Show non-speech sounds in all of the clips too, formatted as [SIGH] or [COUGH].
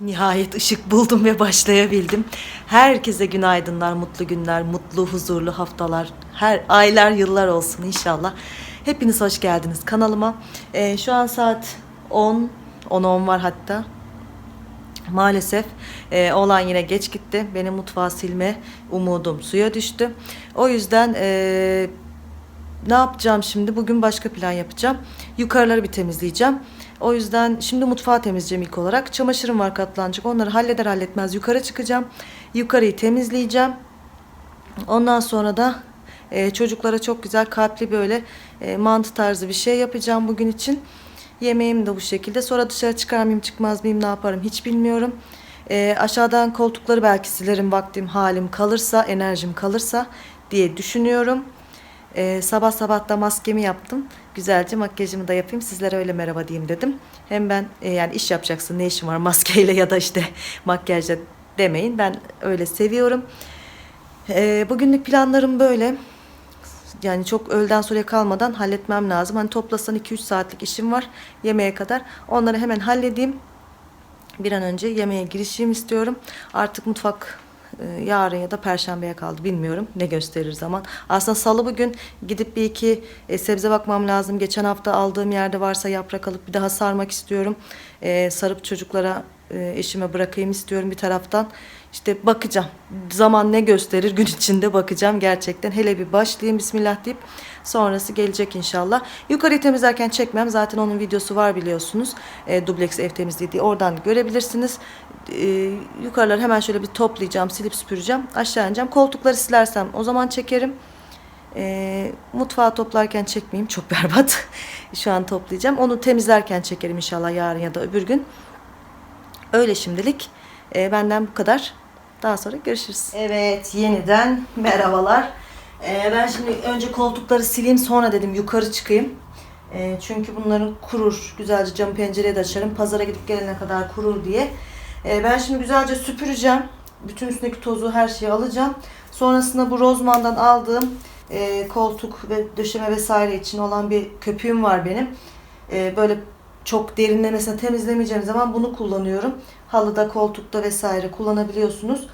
Nihayet ışık buldum ve başlayabildim. Herkese günaydınlar, mutlu günler, mutlu, huzurlu haftalar, her aylar, yıllar olsun inşallah. Hepiniz hoş geldiniz kanalıma. Ee, şu an saat 10, 10-10 var hatta. Maalesef e, oğlan yine geç gitti. Benim mutfağı silme umudum suya düştü. O yüzden e, ne yapacağım şimdi? Bugün başka plan yapacağım. Yukarıları bir temizleyeceğim. O yüzden şimdi mutfağı temizleyeceğim ilk olarak. Çamaşırım var katlanacak. Onları halleder halletmez yukarı çıkacağım. Yukarıyı temizleyeceğim. Ondan sonra da e, çocuklara çok güzel kalpli böyle e, mantı tarzı bir şey yapacağım bugün için. Yemeğim de bu şekilde. Sonra dışarı çıkar mıyım çıkmaz mıyım ne yaparım hiç bilmiyorum. E, aşağıdan koltukları belki silerim vaktim halim kalırsa enerjim kalırsa diye düşünüyorum. Ee, sabah sabah da maskemi yaptım. Güzelce makyajımı da yapayım. Sizlere öyle merhaba diyeyim dedim. Hem ben e, yani iş yapacaksın ne işin var maskeyle ya da işte [LAUGHS] makyajla demeyin. Ben öyle seviyorum. Ee, bugünlük planlarım böyle. Yani çok öğleden sonra kalmadan halletmem lazım. Hani toplasan 2-3 saatlik işim var yemeğe kadar. Onları hemen halledeyim. Bir an önce yemeğe girişeyim istiyorum. Artık mutfak yarın ya da perşembeye kaldı bilmiyorum ne gösterir zaman. Aslında salı bugün gidip bir iki e, sebze bakmam lazım. Geçen hafta aldığım yerde varsa yaprak alıp bir daha sarmak istiyorum. E, sarıp çocuklara e, eşime bırakayım istiyorum bir taraftan. İşte bakacağım. Zaman ne gösterir gün içinde bakacağım gerçekten. Hele bir başlayayım bismillah deyip sonrası gelecek inşallah. Yukarıyı temizlerken çekmem. Zaten onun videosu var biliyorsunuz. E, dubleks ev temizliği diye oradan görebilirsiniz. E, yukarıları hemen şöyle bir toplayacağım, silip süpüreceğim. Aşağı ineceğim. Koltukları silersem o zaman çekerim. E, mutfağı toplarken çekmeyeyim. Çok [LAUGHS] berbat. Şu an toplayacağım. Onu temizlerken çekerim inşallah yarın ya da öbür gün. Öyle şimdilik. E, benden bu kadar. Daha sonra görüşürüz. Evet yeniden merhabalar. E, ben şimdi önce koltukları sileyim sonra dedim yukarı çıkayım. E, çünkü bunların kurur. Güzelce cam pencereyi de açarım. Pazara gidip gelene kadar kurur diye. E, ben şimdi güzelce süpüreceğim. Bütün üstündeki tozu her şeyi alacağım. Sonrasında bu Rozman'dan aldığım e, koltuk ve döşeme vesaire için olan bir köpüğüm var benim. E, böyle çok derinlemesine temizlemeyeceğim zaman bunu kullanıyorum. Halıda, koltukta vesaire kullanabiliyorsunuz.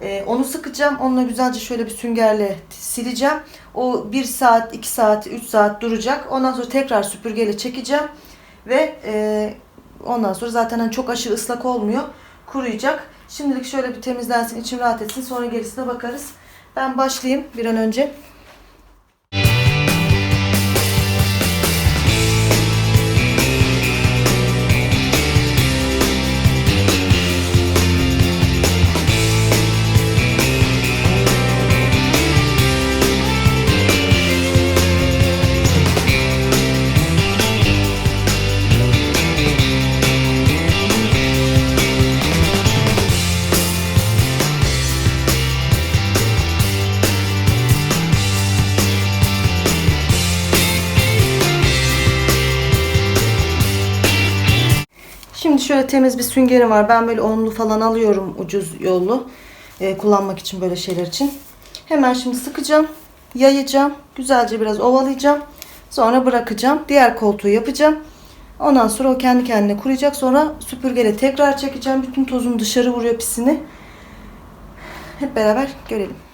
Ee, onu sıkacağım. Onunla güzelce şöyle bir süngerle sileceğim. O 1 saat, 2 saat, 3 saat duracak. Ondan sonra tekrar süpürgeyle çekeceğim. Ve e, ondan sonra zaten hani çok aşırı ıslak olmuyor. Kuruyacak. Şimdilik şöyle bir temizlensin, içim rahat etsin. Sonra gerisine bakarız. Ben başlayayım bir an önce. Şöyle temiz bir süngerim var. Ben böyle onlu falan alıyorum ucuz yollu. e, kullanmak için böyle şeyler için. Hemen şimdi sıkacağım. Yayacağım. Güzelce biraz ovalayacağım. Sonra bırakacağım. Diğer koltuğu yapacağım. Ondan sonra o kendi kendine kuruyacak. Sonra süpürgeyle tekrar çekeceğim. Bütün tozunu dışarı vuruyor pisini. Hep beraber görelim.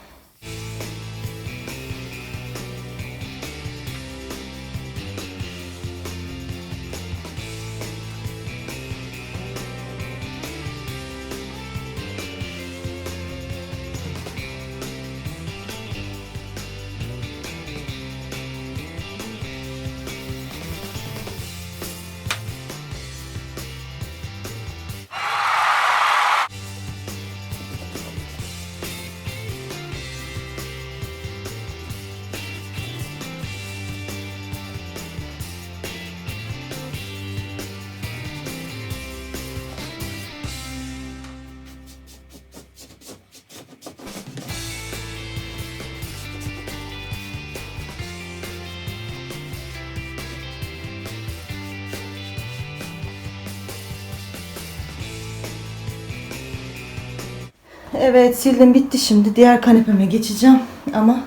Evet sildim bitti şimdi. Diğer kanepeme geçeceğim ama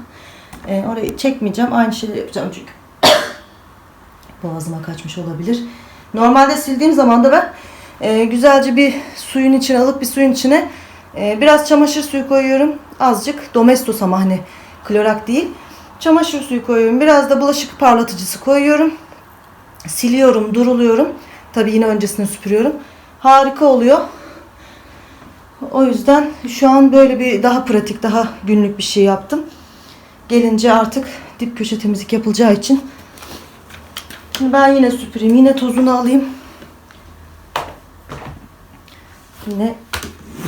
e, orayı çekmeyeceğim. Aynı şeyleri yapacağım çünkü. [COUGHS] Boğazıma kaçmış olabilir. Normalde sildiğim zaman da ben Ee, güzelce bir suyun içine alıp bir suyun içine e, biraz çamaşır suyu koyuyorum. Azıcık domestos ama hani klorak değil. Çamaşır suyu koyuyorum. Biraz da bulaşık parlatıcısı koyuyorum. Siliyorum, duruluyorum. Tabii yine öncesinde süpürüyorum. Harika oluyor. O yüzden şu an böyle bir daha pratik, daha günlük bir şey yaptım. Gelince artık dip köşe temizlik yapılacağı için Şimdi ben yine süpüreyim. Yine tozunu alayım. Yine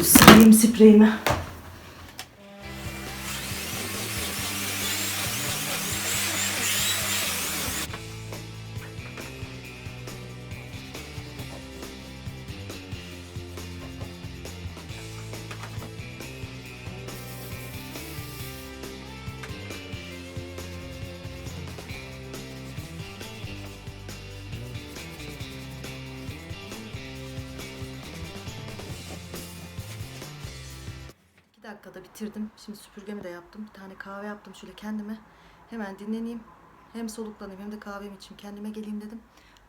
sıkayım spreyimi. Dakikada bitirdim. Şimdi süpürgemi de yaptım. Bir tane kahve yaptım şöyle kendime. Hemen dinleneyim. Hem soluklanayım hem de kahvemi içeyim. Kendime geleyim dedim.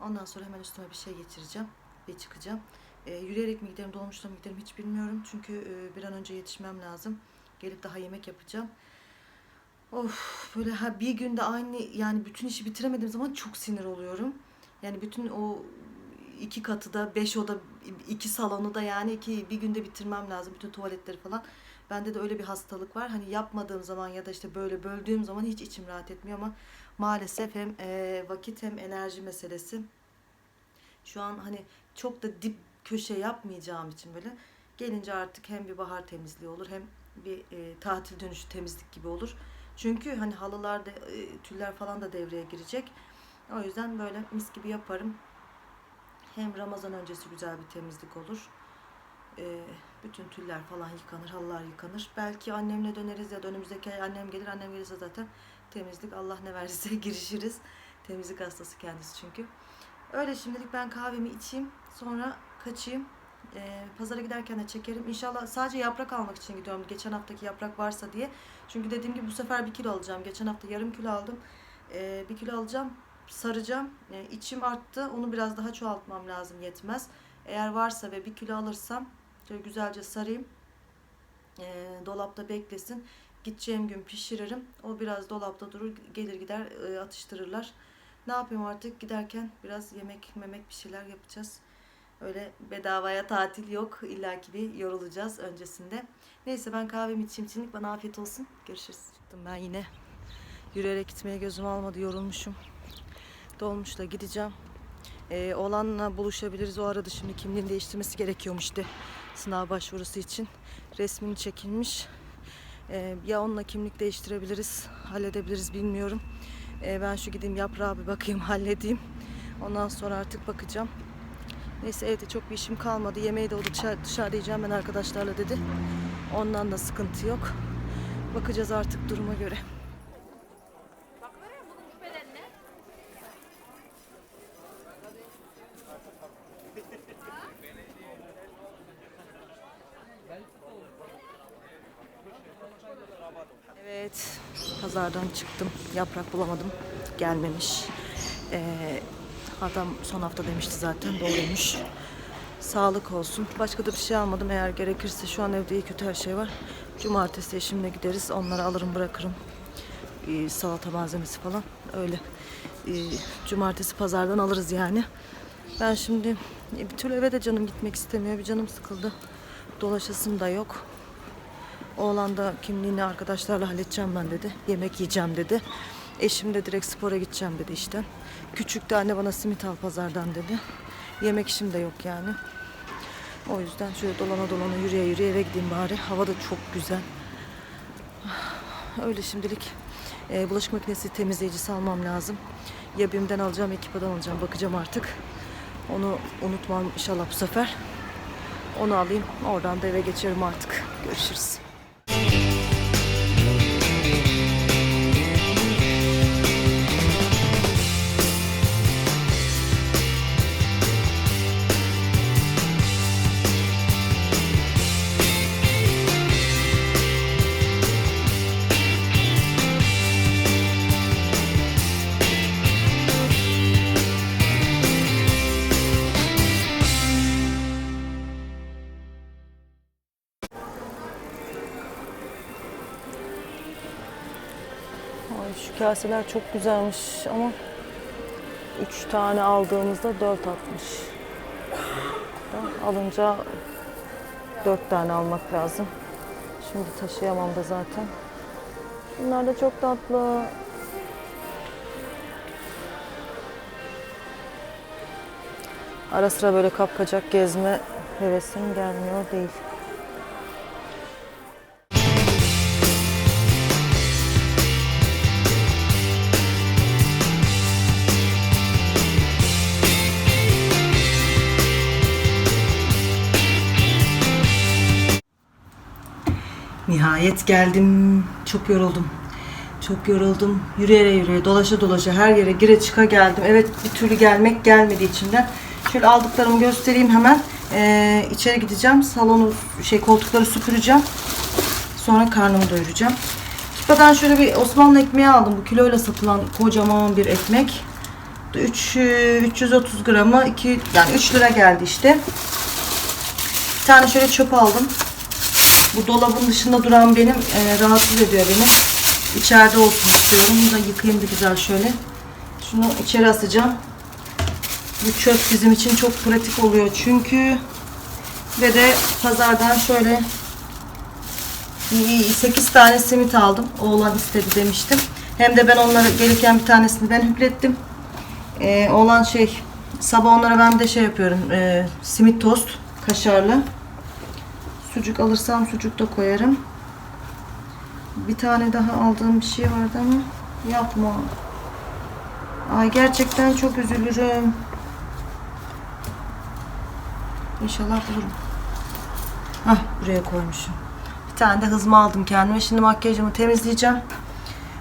Ondan sonra hemen üstüme bir şey geçireceğim ve çıkacağım. Ee, yürüyerek mi giderim, dolmuşla mı giderim hiç bilmiyorum. Çünkü e, bir an önce yetişmem lazım. Gelip daha yemek yapacağım. Of böyle ha bir günde aynı yani bütün işi bitiremediğim zaman çok sinir oluyorum. Yani bütün o iki katı da beş oda iki salonu da yani iki bir günde bitirmem lazım bütün tuvaletleri falan. Bende de öyle bir hastalık var. Hani yapmadığım zaman ya da işte böyle böldüğüm zaman hiç içim rahat etmiyor ama maalesef hem e, vakit hem enerji meselesi. Şu an hani çok da dip köşe yapmayacağım için böyle gelince artık hem bir bahar temizliği olur hem bir e, tatil dönüşü temizlik gibi olur. Çünkü hani halılar da e, tüller falan da devreye girecek. O yüzden böyle mis gibi yaparım. Hem Ramazan öncesi güzel bir temizlik olur. Ee, bütün tüller falan yıkanır, halılar yıkanır. Belki annemle döneriz ya da önümüzdeki ay annem gelir. Annem gelirse zaten temizlik Allah ne verirse [LAUGHS] girişiriz. Temizlik hastası kendisi çünkü. Öyle şimdilik ben kahvemi içeyim. Sonra kaçayım. Ee, pazara giderken de çekerim. İnşallah sadece yaprak almak için gidiyorum. Geçen haftaki yaprak varsa diye. Çünkü dediğim gibi bu sefer bir kilo alacağım. Geçen hafta yarım kilo aldım. Ee, bir kilo alacağım. Saracağım. Yani içim arttı. Onu biraz daha çoğaltmam lazım. Yetmez. Eğer varsa ve bir kilo alırsam şöyle güzelce sarayım. Ee, dolapta beklesin. Gideceğim gün pişiririm. O biraz dolapta durur. Gelir gider e, atıştırırlar. Ne yapayım artık giderken biraz yemek memek bir şeyler yapacağız. Öyle bedavaya tatil yok. İlla ki bir yorulacağız öncesinde. Neyse ben kahvemi içeyim. Şimdilik bana afiyet olsun. Görüşürüz. Çıktım ben yine. Yürüyerek gitmeye gözüm almadı. Yorulmuşum. Dolmuşla gideceğim. Ee, oğlanla buluşabiliriz. O arada şimdi kimliğini değiştirmesi gerekiyormuş işte. Sınav başvurusu için. Resmini çekilmiş. Ee, ya onunla kimlik değiştirebiliriz, halledebiliriz bilmiyorum. Ee, ben şu gideyim yaprağa bir bakayım, [LAUGHS] halledeyim. Ondan sonra artık bakacağım. Neyse evde çok bir işim kalmadı. Yemeği de o dışarı, dışarıda yiyeceğim ben arkadaşlarla dedi. Ondan da sıkıntı yok. Bakacağız artık duruma göre. Pazardan çıktım. Yaprak bulamadım. Gelmemiş. Ee, adam son hafta demişti zaten. Doğruymuş. Sağlık olsun. Başka da bir şey almadım. Eğer gerekirse şu an evde iyi kötü her şey var. Cumartesi eşimle gideriz. Onları alırım bırakırım. Ee, salata malzemesi falan. Öyle. Ee, cumartesi pazardan alırız yani. Ben şimdi e, bir türlü eve de canım gitmek istemiyor. Bir canım sıkıldı. Dolaşasım da yok. Oğlan da kimliğini arkadaşlarla halledeceğim ben dedi. Yemek yiyeceğim dedi. Eşim de direkt spora gideceğim dedi işte. Küçük de anne bana simit al pazardan dedi. Yemek işim de yok yani. O yüzden şöyle dolana dolana yürüye yürüye eve gideyim bari. Hava da çok güzel. Öyle şimdilik e, bulaşık makinesi temizleyicisi almam lazım. Ya BİM'den alacağım, ekipadan alacağım. Bakacağım artık. Onu unutmam inşallah bu sefer. Onu alayım. Oradan da eve geçerim artık. Görüşürüz. Kaseler çok güzelmiş ama 3 tane aldığımızda 4.60. Da Alınca 4 tane almak lazım. Şimdi taşıyamam da zaten. Bunlar da çok tatlı. Ara sıra böyle kapkacak gezme hevesim gelmiyor değil. Nihayet geldim. Çok yoruldum. Çok yoruldum. Yürüyere yürüye, dolaşa dolaşa her yere gire çıka geldim. Evet bir türlü gelmek gelmedi içimden. Şöyle aldıklarımı göstereyim hemen. Ee, içeri gideceğim. Salonu, şey koltukları süpüreceğim. Sonra karnımı doyuracağım. Kipadan şöyle bir Osmanlı ekmeği aldım. Bu kiloyla satılan kocaman bir ekmek. 3, 330 gramı 2 yani 3 lira geldi işte. Bir tane şöyle çöp aldım. Bu dolabın dışında duran benim e, rahatsız ediyor beni. İçeride olsun istiyorum. Bunu da yıkayayım da güzel şöyle. Şunu içeri asacağım. Bu çöp bizim için çok pratik oluyor çünkü ve de pazardan şöyle 8 tane simit aldım. Oğlan istedi demiştim. Hem de ben onlara gelirken bir tanesini ben hüplettim. Ee, oğlan şey sabah onlara ben de şey yapıyorum. e, simit tost kaşarlı. Sucuk alırsam sucuk da koyarım. Bir tane daha aldığım bir şey vardı ama yapma. Ay gerçekten çok üzülürüm. İnşallah bulurum. Hah buraya koymuşum. Bir tane de hızma aldım kendime. Şimdi makyajımı temizleyeceğim.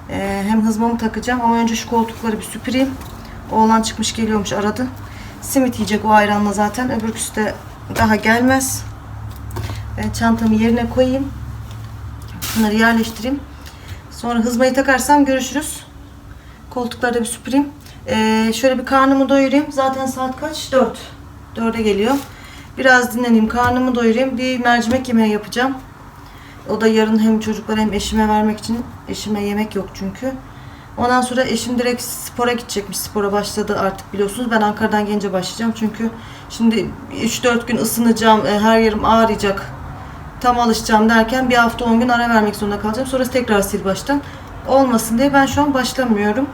Ee, hem hızmamı takacağım ama önce şu koltukları bir süpüreyim. Oğlan çıkmış geliyormuş aradı. Simit yiyecek o ayranla zaten. Öbürküsü de daha gelmez. Ben çantamı yerine koyayım. Bunları yerleştireyim. Sonra hızmayı takarsam görüşürüz. Koltukları da bir süpüreyim. Ee, şöyle bir karnımı doyurayım. Zaten saat kaç? 4. 4'e geliyor. Biraz dinleneyim. Karnımı doyurayım. Bir mercimek yemeği yapacağım. O da yarın hem çocuklara hem eşime vermek için. Eşime yemek yok çünkü. Ondan sonra eşim direkt spora gidecekmiş. Spora başladı artık biliyorsunuz. Ben Ankara'dan gelince başlayacağım. Çünkü şimdi 3-4 gün ısınacağım. e, Her yerim ağrıyacak. Tam alışacağım derken bir hafta 10 gün ara vermek zorunda kalacağım. Sonra tekrar sil baştan. Olmasın diye ben şu an başlamıyorum.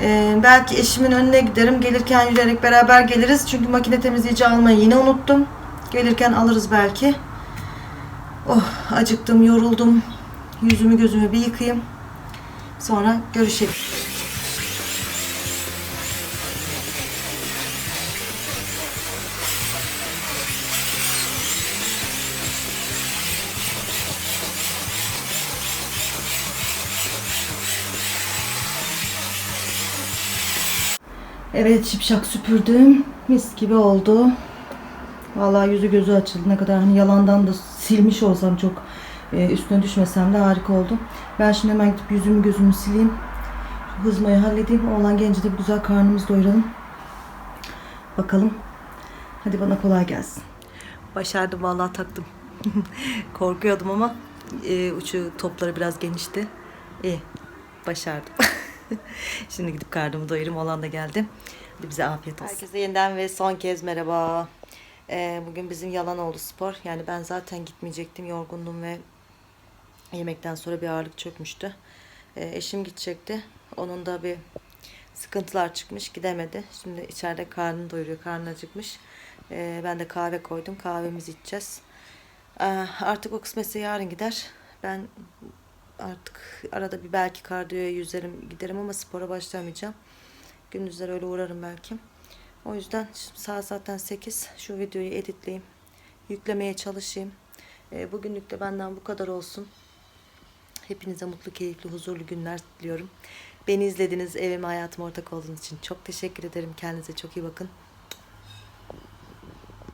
Ee, belki eşimin önüne giderim. Gelirken yürüyerek beraber geliriz. Çünkü makine temizleyici almayı yine unuttum. Gelirken alırız belki. Oh acıktım, yoruldum. Yüzümü gözümü bir yıkayayım. Sonra görüşelim. Evet şipşak süpürdüm. Mis gibi oldu. Vallahi yüzü gözü açıldı. Ne kadar hani yalandan da silmiş olsam çok e, üstüne düşmesem de harika oldu. Ben şimdi hemen gidip yüzümü gözümü sileyim. Hızmayı halledeyim. Oğlan gelince de bir güzel karnımızı doyuralım. Bakalım. Hadi bana kolay gelsin. Başardım vallahi taktım. [LAUGHS] Korkuyordum ama e, uçu topları biraz genişti. İyi. Başardım. [LAUGHS] [LAUGHS] Şimdi gidip karnımı doyurayım. Olan da geldi. Hadi bize afiyet olsun. Herkese yeniden ve son kez merhaba. Ee, bugün bizim yalan oldu spor. Yani ben zaten gitmeyecektim. Yorgundum ve yemekten sonra bir ağırlık çökmüştü. Ee, eşim gidecekti. Onun da bir sıkıntılar çıkmış. Gidemedi. Şimdi içeride karnını doyuruyor. Karnı acıkmış. Ee, ben de kahve koydum. Kahvemizi içeceğiz. Ee, artık o kısmetse yarın gider. Ben artık arada bir belki kardiyoya yüzerim giderim ama spora başlamayacağım. Gündüzler öyle uğrarım belki. O yüzden saat zaten 8. Şu videoyu editleyeyim. Yüklemeye çalışayım. Ee, bugünlük de benden bu kadar olsun. Hepinize mutlu, keyifli, huzurlu günler diliyorum. Beni izlediniz, evime, hayatıma ortak olduğunuz için çok teşekkür ederim. Kendinize çok iyi bakın.